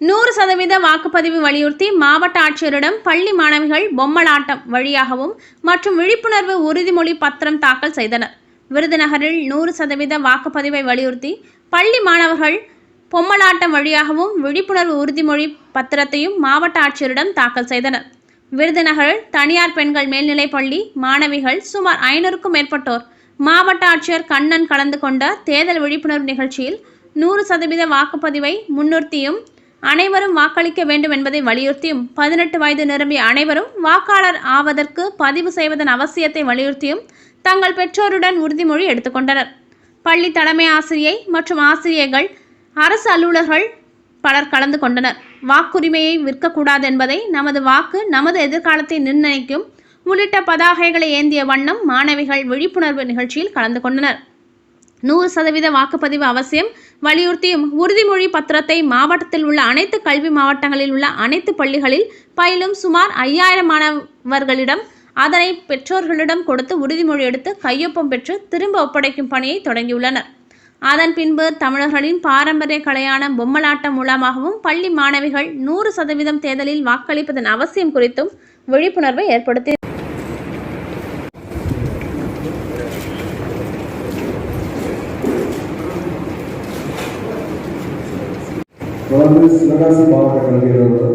நூறு சதவீத வாக்குப்பதிவு வலியுறுத்தி மாவட்ட ஆட்சியரிடம் பள்ளி மாணவிகள் பொம்மலாட்டம் வழியாகவும் மற்றும் விழிப்புணர்வு உறுதிமொழி பத்திரம் தாக்கல் செய்தனர். விருதுநகரில் நூறு சதவீத வாக்குப்பதிவை வலியுறுத்தி பள்ளி மாணவர்கள் பொம்மலாட்டம் வழியாகவும் விழிப்புணர்வு உறுதிமொழி பத்திரத்தையும் மாவட்ட ஆட்சியரிடம் தாக்கல் செய்தனர். விருதுநகரில் தனியார் பெண்கள் மேல்நிலைப் பள்ளி மாணவிகள் சுமார் ஐநூறுக்கும் மேற்பட்டோர் மாவட்ட ஆட்சியர் கண்ணன் கலந்து கொண்ட தேர்தல் விழிப்புணர்வு நிகழ்ச்சியில் நூறு சதவீத வாக்குப்பதிவை முன்னிறுத்தியும் அனைவரும் வாக்களிக்க வேண்டும் என்பதை வலியுறுத்தியும் பதினெட்டு வயது நிரம்பிய அனைவரும் வாக்காளர் ஆவதற்கு பதிவு செய்வதன் அவசியத்தை வலியுறுத்தியும் தங்கள் பெற்றோருடன் உறுதிமொழி எடுத்துக்கொண்டனர் பள்ளி தலைமை ஆசிரியை மற்றும் ஆசிரியர்கள் அரசு அலுவலர்கள் பலர் கலந்து கொண்டனர். வாக்குரிமையை விற்கக்கூடாது என்பதை நமது வாக்கு நமது எதிர்காலத்தை நிர்ணயிக்கும் உள்ளிட்ட பதாகைகளை ஏந்திய வண்ணம் மாணவிகள் விழிப்புணர்வு நிகழ்ச்சியில் கலந்து கொண்டனர். நூறு சதவீத வாக்குப்பதிவு அவசியம் வலியுறுத்தியும் உறுதிமொழி பத்திரத்தை மாவட்டத்தில் உள்ள அனைத்து கல்வி மாவட்டங்களில் உள்ள அனைத்து பள்ளிகளில் பயிலும் சுமார் ஐயாயிரம் மாணவர்களிடம் அதனை பெற்றோர்களிடம் கொடுத்து உறுதிமொழி எடுத்து கையொப்பம் பெற்று திரும்ப ஒப்படைக்கும் பணியை தொடங்கியுள்ளனர். அதன் பின்பு தமிழர்களின் பாரம்பரிய கலையான பொம்மலாட்டம் மூலமாகவும் பள்ளி மாணவிகள் நூறு சதவீதம் தேர்தலில் வாக்களிப்பதன் அவசியம் குறித்தும் விழிப்புணர்வை ஏற்படுத்தி தொடர்ந்து சிவகாசி மாவட்ட கல்வி அலுவலர்